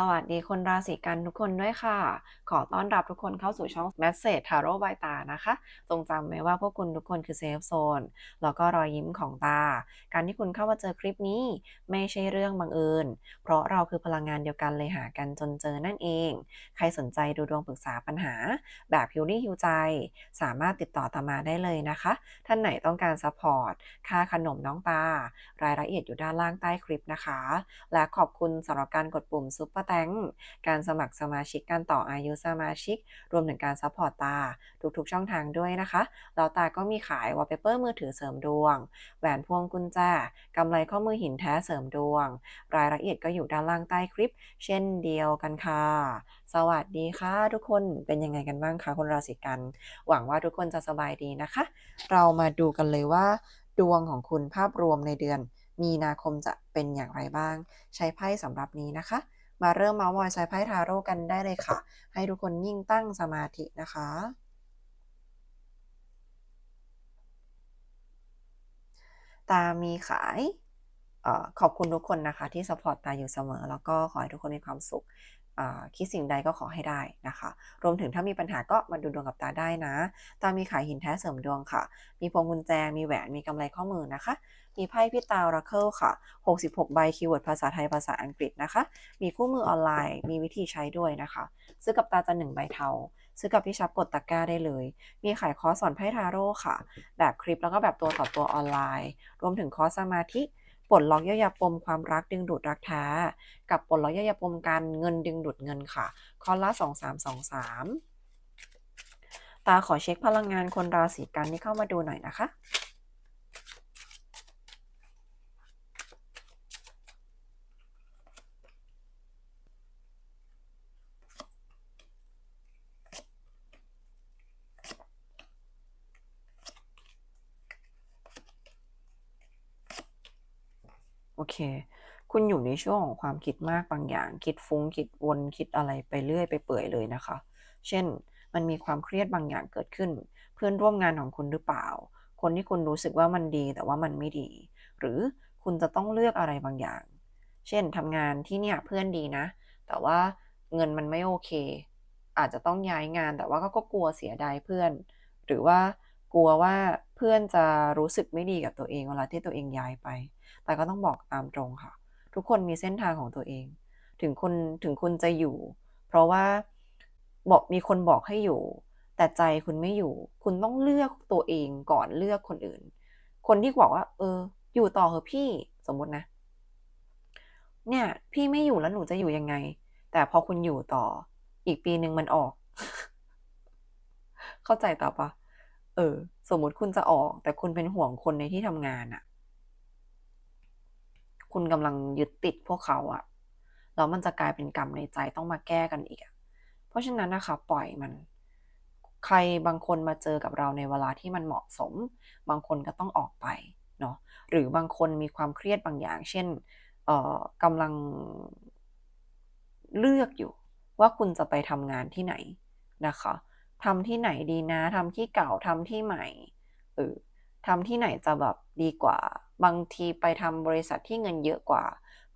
สวัสดีคนราศีกันทุกคนด้วยค่ะ ขอต้อนรับทุกคนเข้าสู่ช่อง Message Tarot by ตานะคะ จงจำไว้ว่าพวกคุณทุกคนคือเซฟโซนแล้วก็รอยยิ้มของตา การที่คุณเข้ามาเจอคลิปนี้ไม่ใช่เรื่องบังเอิญ เพราะเราคือพลังงานเดียวกันเลยหากันจนเจอนั่นเอง ใครสนใจดูดวงปรึกษาปัญหา แบบฮิวลี่ฮิวใจ สามารถติดต่อตามมาได้เลยนะคะ ท่านไหนต้องการซัพพอร์ต ค่าขนมน้องตา รายละเอียดอยู่ด้านล่างใต้คลิปนะคะ และขอบคุณสำหรับการกดปุ่มซุปเปอร์แตงการสมัครสมาชิกการต่ออายุสมาชิก รวมถึงการซัพพอร์ตตา ทุกๆช่องทางด้วยนะคะแล้วตาก็มีขายวอลเปเปอร์มือถือเสริมดวง แหวนพวงกุญแจกำไรข้อมือหินแท้เสริมดวง รายละเอียดก็อยู่ด้านล่างใต้คลิป เช่นเดียวกันค่ะ สวัสดีค่ะ ทุกคนเป็นยังไงกันบ้างคะคนราศีกัน หวังว่าทุกคนจะสบายดีนะคะ เรามาดูกันเลยว่า ดวงของคุณภาพรวมในเดือนมีนาคมจะเป็นอย่างไรบ้าง ใช้ไพ่สำหรับนี้นะคะ มาเริ่มเมาส์มอยใช้ไพ่ทาโร่กันได้เลยค่ะ ให้ทุกคนยิ่งตั้งสมาธินะคะ ตามีขายอขอบคุณทุกคนนะคะที่สปอร์ตตาอยู่เสมอ แล้วก็ขอให้ทุกคนมีความสุข คิดสิ่งใดก็ขอให้ได้นะคะ รวมถึงถ้ามีปัญหาก็มาดูดวงกับตาได้นะ ตามีขายหินแท้เสริมดวงค่ะ มีพวงกุญแจ มีแหวน มีกำไรข้อมือนะคะ มีไพ่พี่ตาราเคิลค่ะ 66 ใบคีย์เวิร์ดภาษาไทย ภาษาอังกฤษนะคะ มีคู่มือออนไลน์ มีวิธีใช้ด้วยนะคะ ซื้อกับตาจะหนึ่งใบเทา ซื้อกับพี่ชับกดตะกร้าได้เลย มีขายคอร์สสอนไพ่ทาโร่ค่ะ แบบคลิปแล้วก็แบบตัวต่อตัวออนไลน์ รวมถึงคอร์สสมาธิ ปลดล็อกเยื่อใยปมความรักดึงดูดรักแท้กับปลดล็อกเยื่อใยปมการเงินดึงดูดเงินค่ะ คอร์สละ2323ตาขอเช็คพลังงานคนราศีกันที่เข้ามาดูหน่อยนะคะ เค คุณอยู่ในช่วงของความคิดมากบางอย่าง คิดฟุ้งคิดวนคิดอะไรไปเรื่อยไปเปื่อยเลยนะคะ เช่น มันมีความเครียดบางอย่างเกิดขึ้น เพื่อนร่วมงานของคุณหรือเปล่า คนที่คุณรู้สึกว่ามันดีแต่ว่ามันไม่ดี หรือคุณจะต้องเลือกอะไรบางอย่าง เช่นทำงานที่เนี่ยเพื่อนดีนะ แต่ว่าเงินมันไม่โอเค อาจจะต้องย้ายงานแต่ว่าก็กลัวเสียดายเพื่อน หรือว่ากลัวว่า เพื่อนจะรู้สึกไม่ดีกับตัวเองเวลาที่ตัวเองย้ายไป แต่ก็ต้องบอกตามตรงค่ะ ทุกคนมีเส้นทางของตัวเอง ถึงคุณถึงคุณจะอยู่ เพราะว่าบอกมีคนบอกให้อยู่ แต่ใจคุณไม่อยู่ คุณต้องเลือกตัวเองก่อนเลือกคนอื่น คนที่บอกว่า เออ อยู่ต่อเหอะพี่สมมตินะ เนี่ย พี่ไม่อยู่แล้วหนูจะอยู่ยังไง แต่พอคุณอยู่ต่อ อีกปีหนึ่งมันออก เข้าใจต่อปะ เออ สมมุติคุณจะออก แต่คุณเป็นห่วงคนในที่ทำงานอะคุณกำลังยึดติดพวกเขาอะแล้วมันจะกลายเป็นกรรมในใจต้องมาแก้กันอีกอะเพราะฉะนั้นนะคะ ปล่อยมัน ใครบางคนมาเจอกับเราในเวลาที่มันเหมาะสม บางคนก็ต้องออกไปเนาะหรือบางคนมีความเครียดบางอย่าง เช่นเอ่อกำลังเลือกอยู่ว่าคุณจะไปทำงานที่ไหนนะคะ ทำที่ไหนดีนะทำที่เก่าทำที่ใหม่เออทำที่ไหนจะแบบดีกว่า บางทีไปทำบริษัทที่เงินเยอะกว่า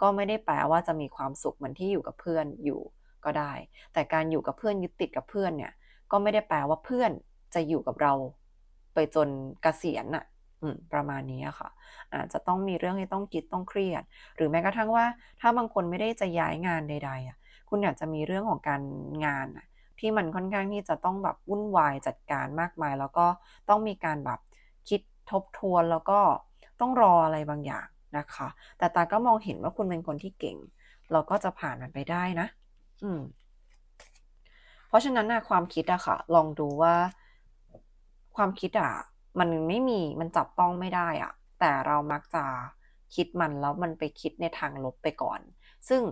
ก็ไม่ได้แปลว่าจะมีความสุขเหมือนที่อยู่กับเพื่อนอยู่ก็ได้ แต่การอยู่กับเพื่อนยึดติดกับเพื่อนเนี่ย ก็ไม่ได้แปลว่าเพื่อนจะอยู่กับเราไปจนเกษียณน่ะประมาณนี้ค่ะ อาจจะต้องมีเรื่องให้ต้องคิดต้องเครียด หรือแม้กระทั่งว่า ถ้าบางคนไม่ได้จะย้ายงานใดๆอะคุณอาจจะมีเรื่องของการงานอะ ที่มันค่อนข้างที่จะต้องแบบวุ่นวายจัดการมากมาย แล้วก็ต้องมีการแบบคิดทบทวนแล้วก็ต้องรออะไรบางอย่างนะคะ แต่ตาก็มองเห็นว่าคุณเป็นคนที่เก่ง เราก็จะผ่านมันไปได้นะ อืม เพราะฉะนั้นนะความคิดอะค่ะ ลองดูว่า ความคิดอะมันไม่มีมันจับต้องไม่ได้อะแต่เรามักจะคิดมันแล้วมันไปคิดในทางลบไปก่อน ซึ่ง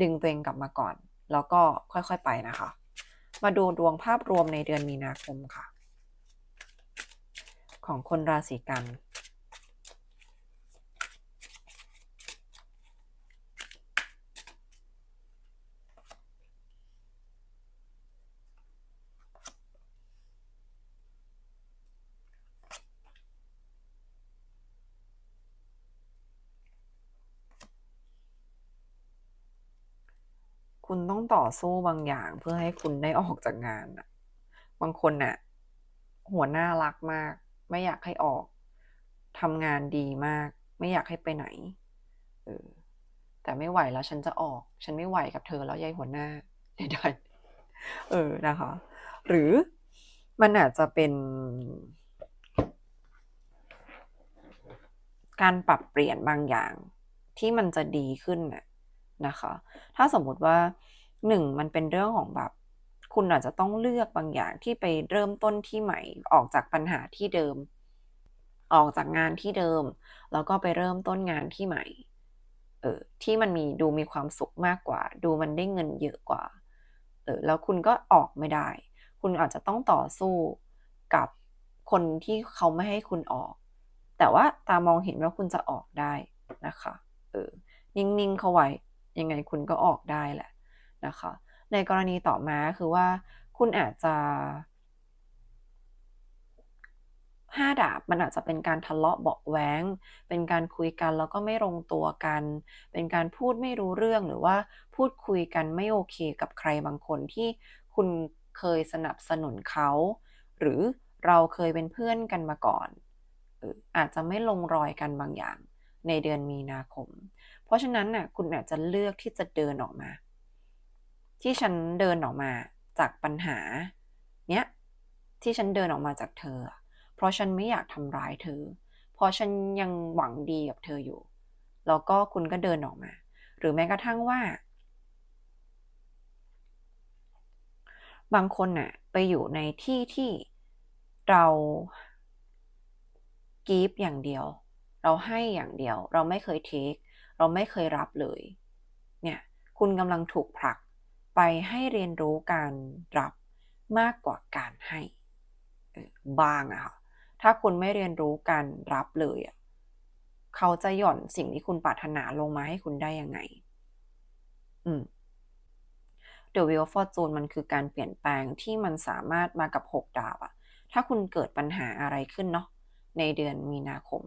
ดึงตัวเองกลับมาก่อน แล้วก็ค่อยๆไปนะคะ มาดูดวงภาพรวมในเดือนมีนาคมค่ะ ของคนราศีกัน คุณต้องต่อสู้บางอย่างเพื่อให้คุณได้ออกจากงานนะบางคนน่ะ หัวหน้ารักมาก ไม่อยากให้ออกทำงานดีมาก ไม่อยากให้ไปไหน เออ แต่ไม่ไหวแล้วฉันจะออก ฉันไม่ไหวกับเธอแล้วยายหัวหน้าใดๆเออนะคะ หรือมันอาจจะเป็น การปรับเปลี่ยนบางอย่างที่มันจะดีขึ้นน่ะ นะคะ ถ้าสมมุติว่าหนึ่งมันเป็นเรื่องของแบบคุณอาจจะต้องเลือกบางอย่างที่ไปเริ่มต้นที่ใหม่ออกจากปัญหาที่เดิม ออกจากงานที่เดิม แล้วก็ไปเริ่มต้นงานที่ใหม่เออที่มันมีดูมีความสุขมากกว่า ดูมันได้เงินเยอะกว่าเออแล้วคุณก็ออกไม่ได้ คุณอาจจะต้องต่อสู้กับคนที่เขาไม่ให้คุณออก แต่ว่าตามองเห็นว่าคุณจะออกได้นะคะเออนิ่งๆเข้าไว้ ยังไงคุณก็ออกได้แหละนะคะ ในกรณีต่อมาคือว่าคุณอาจจะห้าดาบมันอาจจะเป็นการทะเลาะเบาะแว้งเป็นการคุยกันแล้วก็ไม่ลงตัวกัน เป็นการพูดไม่รู้เรื่องหรือว่าพูดคุยกันไม่โอเคกับใครบางคนที่คุณเคยสนับสนุนเขา หรือเราเคยเป็นเพื่อนกันมาก่อนอาจจะไม่ลงรอยกันบางอย่างในเดือนมีนาคม เพราะฉะนั้นน่ะคุณอาจจะเลือกที่จะเดินออกมา ที่ฉันเดินออกมาจากปัญหา เนี้ยที่ฉันเดินออกมาจากเธอ เพราะฉันไม่อยากทำร้ายเธอ เพราะฉันยังหวังดีกับเธออยู่ แล้วก็คุณก็เดินออกมา หรือแม้กระทั่งว่า บางคนน่ะไปอยู่ในที่ที่เรากีฟอย่างเดียว เราให้อย่างเดียว เราไม่เคยเทค เราไม่เคยรับเลย เนี่ยคุณกำลังถูกผลักไปให้เรียนรู้การรับมากกว่าการให้บ้างอะค่ะถ้าคุณไม่เรียนรู้การรับเลยอะเขาจะหย่อนสิ่งที่คุณปรารถนาลงมาให้คุณได้ยังไง อืม The Wheel of Fortune มันคือการเปลี่ยนแปลงที่มันสามารถมากับ 6 ดาวอะถ้าคุณเกิดปัญหาอะไรขึ้นเนาะในเดือนมีนาคม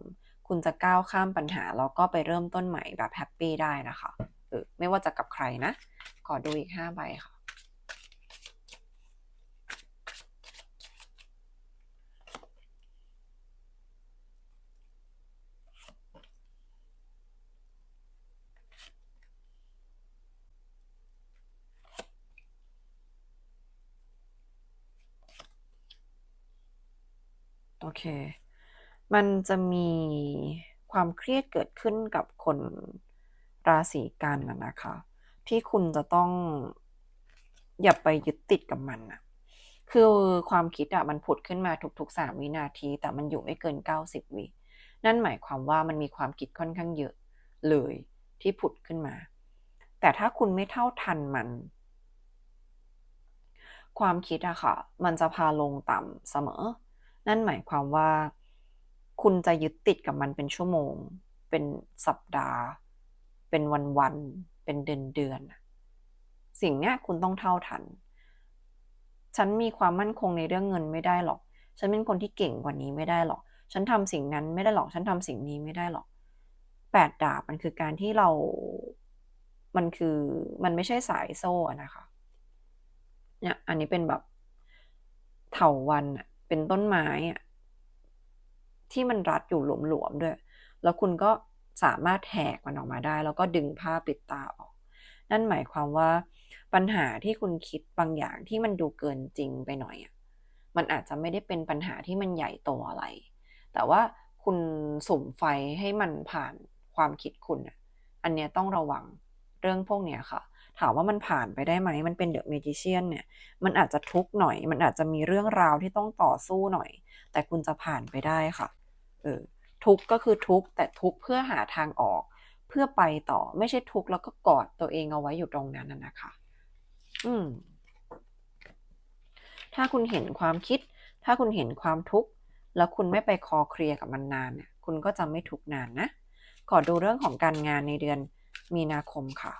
คุณจะก้าวข้ามปัญหา แล้วก็ไปเริ่มต้นใหม่แบบแฮปปี้ได้นะคะเออไม่ว่าจะกับใครนะ ขอดูอีก5ใบค่ะ โอเค มันจะมีความเครียดเกิดขึ้นกับคนราศีกันนะคะ ที่คุณจะต้องอย่าไปยึดติดกับมันนะคือความคิดอะมันผุดขึ้นมาทุกๆสามวินาที แต่มันอยู่ไม่เกินเก้าสิบวินั่นหมายความว่ามันมีความคิดค่อนข้างเยอะเลยที่ผุดขึ้นมา แต่ถ้าคุณไม่เท่าทันมัน ความคิดอะค่ะ มันจะพาลงต่ำเสมอ นั่นหมายความว่า คุณจะยึดติดกับมันเป็นชั่วโมง เป็นสัปดาห์ เป็นวันๆเป็นเดือนเดือนสิ่งเนี้ยคุณต้องเท่าทัน ฉันมีความมั่นคงในเรื่องเงินไม่ได้หรอก ฉันเป็นคนที่เก่งกว่านี้ไม่ได้หรอก ฉันทำสิ่งนั้นไม่ได้หรอก ฉันทำสิ่งนี้ไม่ได้หรอกแปดดาบมันคือการที่เรา มันคือมันไม่ใช่สายโซ่นะคะ เนี่ย อันนี้เป็นแบบเถาวันอะเป็นต้นไม้อะ ที่มันรัดอยู่หลวมๆด้วย แล้วคุณก็สามารถแหกมันออกมาได้ แล้วก็ดึงผ้าปิดตาออก นั่นหมายความว่าปัญหาที่คุณคิดบางอย่างที่มันดูเกินจริงไปหน่อยอะมันอาจจะไม่ได้เป็นปัญหาที่มันใหญ่โตอะไร แต่ว่าคุณสุ่มไฟให้มันผ่านความคิดคุณอะอันเนี้ยต้องระวังเรื่องพวกเนี้ยค่ะ ถามว่ามันผ่านไปได้ไหม มันเป็นเดอะเมจิเชียนเนี่ย มันอาจจะทุกข์หน่อย มันอาจจะมีเรื่องราวที่ต้องต่อสู้หน่อย แต่คุณจะผ่านไปได้ค่ะ เออทุกก็คือทุกแต่ทุกเพื่อหาทางออก เพื่อไปต่อไม่ใช่ทุกแล้วก็กอดตัวเองเอาไว้อยู่ตรงนั้นนะคะ อืม ถ้าคุณเห็นความคิด ถ้าคุณเห็นความทุกข์แล้วคุณไม่ไปคอเคลียร์กับมันนานเนี่ย คุณก็จะไม่ทุกนานนะขอดูเรื่องของการงานในเดือนมีนาคมค่ะ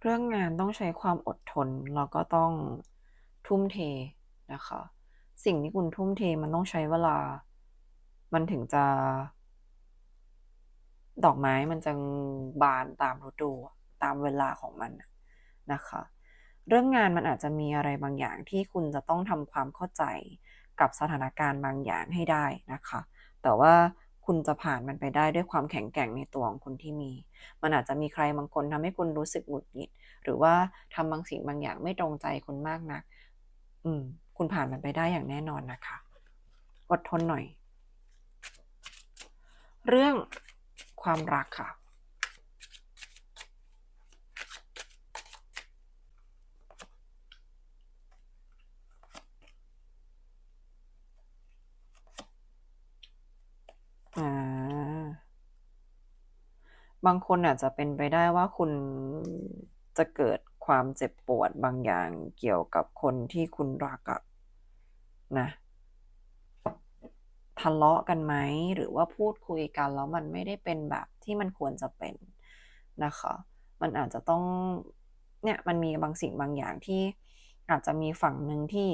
เรื่องงานต้องใช้ความอดทนแล้วก็ต้องทุ่มเทนะคะ สิ่งที่คุณทุ่มเทมันต้องใช้เวลา มันถึงจะ ดอกไม้มันจะบานตามฤดูตามเวลาของมันนะคะ เรื่องงานมันอาจจะมีอะไรบางอย่างที่คุณจะต้องทำความเข้าใจกับสถานการณ์บางอย่างให้ได้นะคะ แต่ว่า คุณจะผ่านมันไปได้ด้วยความแข็งแกร่งในตัวของคุณที่มี มันอาจจะมีใครบางคนทำให้คุณรู้สึกหงุดหงิด หรือว่าทำบางสิ่งบางอย่างไม่ตรงใจคุณมากนัก อืม คุณผ่านมันไปได้อย่างแน่นอนนะคะ อดทนหน่อย เรื่องความรักค่ะ อา บางคนอาจจะเป็นไปได้ว่าคุณจะเกิดความเจ็บปวดบางอย่างเกี่ยวกับคนที่คุณรักอะนะทะเลาะกันไหมหรือว่าพูดคุยกันแล้วมันไม่ได้เป็นแบบที่มันควรจะเป็นนะคะ มันอาจจะต้องเนี่ยมันมีบางสิ่งบางอย่างที่อาจจะมีฝั่งหนึ่งที่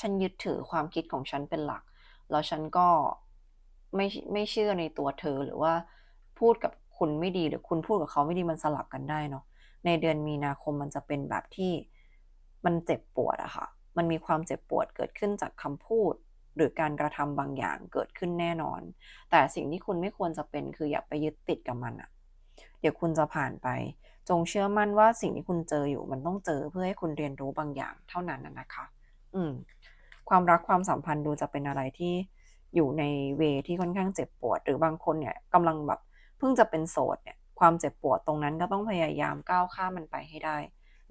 ฉันยึดถือความคิดของฉันเป็นหลัก แล้วฉันก็ไม่ไม่เชื่อในตัวเธอหรือว่าพูดกับ คุณไม่ดีหรือคุณพูดกับเขาไม่ดีมันสลับกันได้เนาะในเดือนมีนาคมมันจะเป็นแบบที่มันเจ็บปวดอะค่ะ มันมีความเจ็บปวดเกิดขึ้นจากคำพูด หรือการกระทำบางอย่างเกิดขึ้นแน่นอน แต่สิ่งที่คุณไม่ควรจะเป็นคืออย่าไปยึดติดกับมันน่ะเดี๋ยวคุณจะผ่านไป จงเชื่อมั่นว่าสิ่งที่คุณเจออยู่มันต้องเจอเพื่อให้คุณเรียนรู้บางอย่างเท่านั้นนะคะ อืม ความรักความสัมพันธ์ดูจะเป็นอะไรที่อยู่ในเวที่ค่อนข้างเจ็บปวด หรือบางคนเนี่ยกำลังแบบ เพิ่งจะเป็นโสดเนี่ยความเจ็บปวดตรงนั้นก็ต้องพยายามก้าวข้ามมันไปให้ได้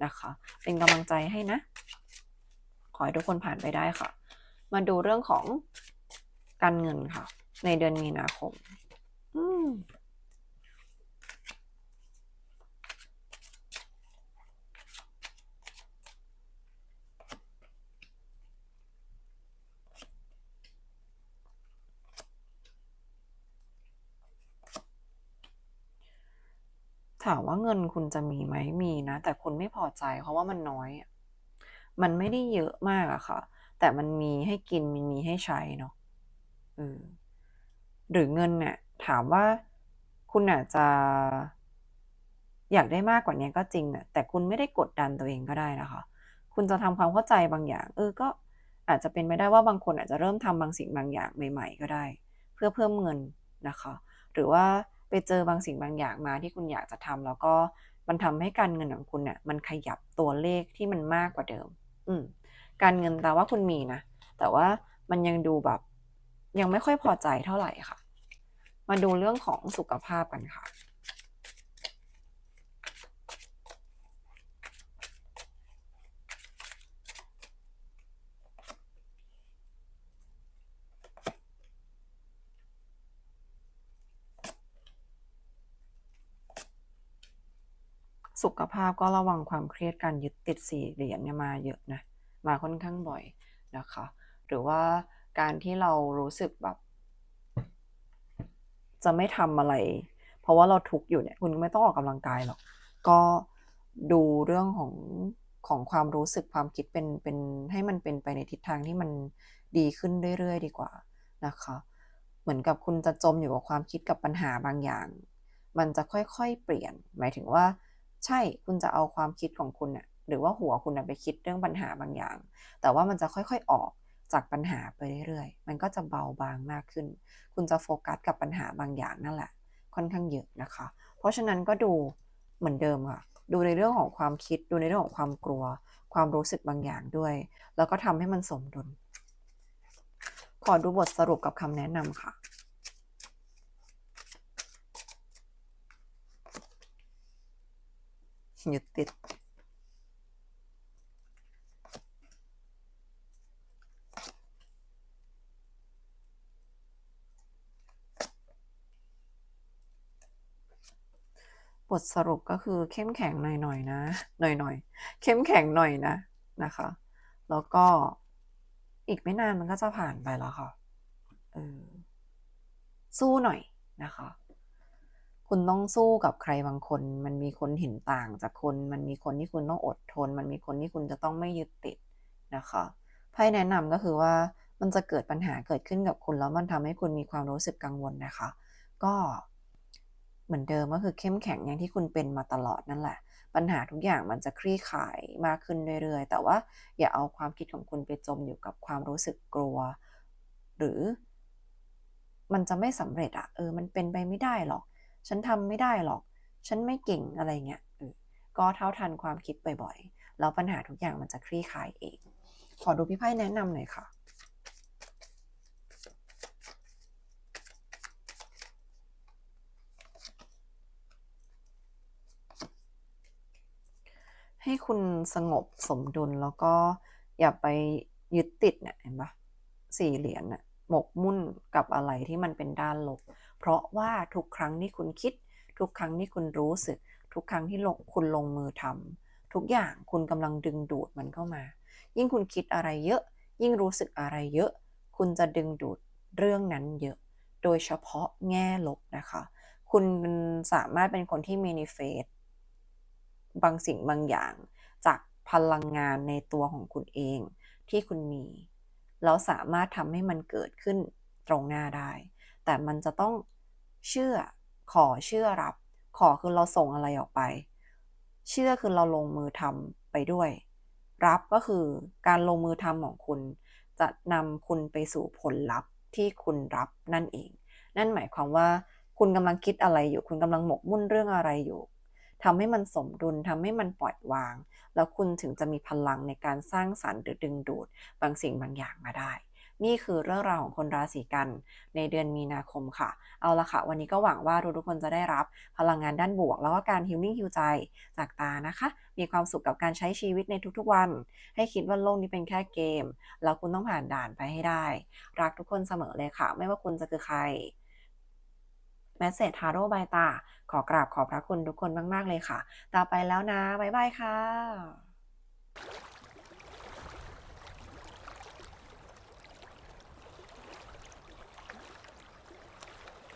นะคะ เป็นกำลังใจให้นะ ขอให้ทุกคนผ่านไปได้ค่ะ มาดูเรื่องของการเงินค่ะ ในเดือนมีนาคม อืม ถามว่าเงินคุณจะมีไหมมีนะ แต่คุณไม่พอใจ เพราะว่ามันน้อย มันไม่ได้เยอะมากอะค่ะ แต่มันมีให้กินมันมีให้ใช้เนาะหรือเงินเนี่ยถามว่าคุณอาจจะ อยากได้มากกว่านี้ก็จริงอะแต่คุณไม่ได้กดดันตัวเองก็ได้นะคะ คุณจะทำความเข้าใจบางอย่าง เออก็อาจจะเป็นไปได้ว่าบางคนอาจจะเริ่มทำบางสิ่งบางอย่างใหม่ ๆ ก็ได้ เพื่อเพิ่มเงินนะคะ หรือว่า ไปเจอบางสิ่งบางอย่างมาที่คุณอยากจะทำแล้วก็มันทำให้การเงินของคุณเนี่ยมันขยับตัวเลขที่มันมากกว่าเดิม อืมการเงินแต่ว่าคุณมีนะ แต่ว่ามันยังดูแบบ ยังไม่ค่อยพอใจเท่าไหร่ค่ะ มาดูเรื่องของสุขภาพกันค่ะ สุขภาพก็ระวังความเครียดการยึดติด4เหรียญเนี่ยมาเยอะนะมาค่อนข้างบ่อยนะคะ หรือว่าการที่เรารู้สึกแบบ จะไม่ทำอะไร เพราะว่าเราทุกข์อยู่เนี่ย คุณไม่ต้องออกกำลังกายหรอก ก็ดูเรื่องของของความรู้สึกความคิดเป็นเป็นให้มันเป็นไปในทิศทางที่มันดีขึ้นเรื่อย ๆ ดีกว่านะคะ เหมือนกับคุณจะจมอยู่กับความคิดกับปัญหาบางอย่าง มันจะค่อยๆ เปลี่ยน หมายถึงว่า ใช่คุณจะเอาความคิดของคุณน่ะหรือว่าหัวคุณน่ะไปคิดเรื่องปัญหาบางอย่าง แต่ว่ามันจะค่อยๆออกจากปัญหาไปเรื่อยๆ มันก็จะเบาบางมากขึ้น คุณจะโฟกัสกับปัญหาบางอย่างนั่นแหละ ค่อนข้างเยอะนะคะ เพราะฉะนั้นก็ดูเหมือนเดิมค่ะ ดูในเรื่องของความคิด ดูในเรื่องของความกลัว ความรู้สึกบางอย่างด้วย แล้วก็ทำให้มันสมดุล ขอดูบทสรุปกับคำแนะนำค่ะ ยึดติดบทสรุปก็คือเข้มแข็งหน่อยๆนะ หน่อยๆ เข้มแข็งหน่อยนะนะคะ แล้วก็อีกไม่นานมันก็จะผ่านไปแล้วค่ะ เออ สู้หน่อยนะคะ คุณต้องสู้กับใครบางคน มันมีคนเห็นต่างจากคุณมันมีคนที่คุณต้องอดทน มันมีคนที่คุณจะต้องไม่ยึดติดนะคะไพ่แนะนำก็คือว่ามันจะเกิดปัญหาเกิดขึ้นกับคุณแล้วมันทำให้คุณมีความรู้สึกกังวลนะคะ ก็เหมือนเดิมก็คือเข้มแข็งอย่างที่คุณเป็นมาตลอดนั่นแหละ ปัญหาทุกอย่างมันจะคลี่คลายมากขึ้นเรื่อยๆ แต่ว่าอย่าเอาความคิดของคุณไปจมอยู่กับความรู้สึกกลัว หรือ มันจะไม่สำเร็จอะเออ มันเป็นไปไม่ได้หรอก ฉันทำไม่ได้หรอก ฉันไม่เก่งอะไรเงี้ยก็เท่าทันความคิดบ่อยๆ แล้วปัญหาทุกอย่างมันจะคลี่คลายเอง ขอดูพี่ไพ่แนะนำหน่อยค่ะให้คุณสงบสมดุลแล้วก็อย่าไปยึดติดเนี่ยเห็นปะสี่เหรียญน่ะ หมกมุ่นกับอะไรที่มันเป็นด้านลบ เพราะว่าทุกครั้งที่คุณคิด ทุกครั้งที่คุณรู้สึก ทุกครั้งที่คุณลงมือทำทุกอย่างคุณกำลังดึงดูดมันเข้ามา ยิ่งคุณคิดอะไรเยอะ ยิ่งรู้สึกอะไรเยอะ คุณจะดึงดูดเรื่องนั้นเยอะ โดยเฉพาะแง่ลบนะคะ คุณสามารถเป็นคนที่ manifest บางสิ่งบางอย่างจากพลังงานในตัวของคุณเองที่คุณมี แล้วสามารถทำให้มันเกิดขึ้นตรงหน้าได้ แต่มันจะต้องเชื่อขอเชื่อรับ ขอคือเราส่งอะไรออกไป เชื่อคือเราลงมือทำไปด้วย รับก็คือการลงมือทำของคุณ จะนำคุณไปสู่ผลลัพธ์ที่คุณรับนั่นเอง นั่นหมายความว่าคุณกำลังคิดอะไรอยู่ คุณกำลังหมกมุ่นเรื่องอะไรอยู่ ทำให้มันสมดุลทำให้มันปล่อยวาง แล้วคุณถึงจะมีพลังในการสร้างสรรค์หรือดึงดูด บางสิ่งบางอย่างมาได้ นี่คือเรื่องราวของคนราศีกัน ในเดือนมีนาคมค่ะ เอาละค่ะ วันนี้ก็หวังว่าทุกคนจะได้รับพลังงานด้านบวก แล้วก็การฮิลลิ่งฮิวใจจากตานะคะ มีความสุขกับการใช้ชีวิตในทุกๆวัน ให้คิดว่าโลกนี้เป็นแค่เกม แล้วคุณต้องผ่านด่านไปให้ได้ รักทุกคนเสมอเลยค่ะ ไม่ว่าคุณจะคือใคร แมสเซจทาโร่บายตา ขอกราบขอบพระคุณทุกคนมาก ๆ เลยค่ะ ต่อไปแล้วนะ บ๊ายบายค่ะ